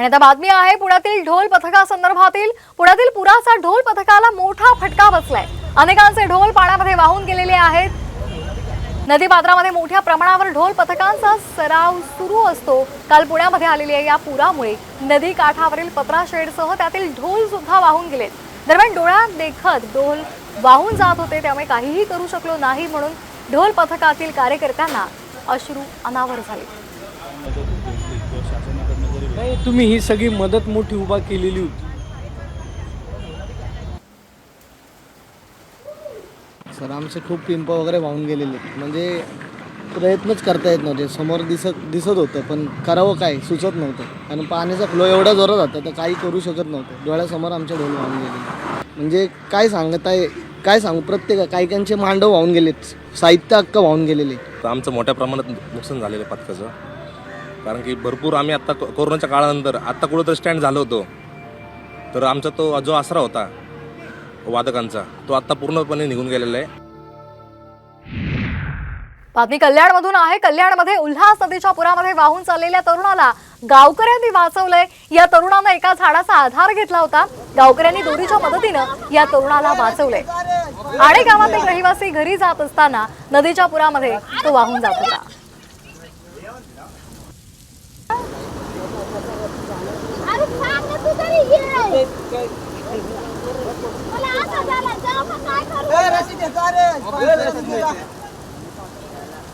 आणि आता बातमी आहे पुण्यातील ढोल पथकासंदर्भातील. पुण्यातील पुराचा ढोल पथकाला मोठा फटका बसलाय. अनेकांचे ढोल पाण्यामध्ये वाहून गेलेले आहेत. नदी पात्रामध्ये मोठ्या प्रमाणावर ढोल पथकांचा सराव सुरू असतो. काल पुण्यामध्ये आलेल्या या पुरामुळे. नदी काठावरील पत्रा शेडसह त्यातील ढोल सुद्धा वाहून गेलेत दरम्यान डोळ्यात देखत ढोल वाहून जात होते. त्यामुळे काहीही करू शकलो नाही म्हणून ढोल पथकातील कार्यकर्त्यांना अश्रू अनावर झाले. नाही तुम्ही ही सगळी मदत मोठी उभा केलेली होती. सर आमचे खूप पिंप वगैरे वाहून गेलेले आहेत. म्हणजे प्रयत्नच करता येत नव्हते. समोर दिसत दिसत होतं पण करावं काय? सुचत नव्हतं. आणि पाण्याचा फ्लो एवढा जोरात होता तर काही करू शकत नव्हतं. डोळ्यासमोर आमच्या ढोल वाहून गेलेले म्हणजे काय सांगत आहे काय सांगू? प्रत्येक काहीकांचे मांडव वाहून गेलेत. साहित्य अक्क वाहून गेलेले तर आमचं मोठ्या प्रमाणात नुकसान झालेलं आहे पथकाचं. कारण की भरपूर आम्ही आत्ता को- कोरोनाच्या काळानंतर आत्ता कुठं स्टँड झालो होतो. तर आमचा तो जो आसरा होता वादकांचा तो आत्ता पूर्णपणे निघून गेलेला आहे. बातमी कल्याणमधून आहे. कल्याणमध्ये उल्हास नदीच्या पुरामध्ये वाहून चाललेल्या तरुणाला गावकऱ्यांनी वाचवलंय. या तरुणानं एका झाडाचा आधार घेतला होता. गावकऱ्यांनी दोरीच्या मदतीनं या तरुणाला वाचवलंय. आणि गावातील रहिवासी घरी जात असताना नदीच्या पुरामध्ये तो वाहून जात होता. રસી દે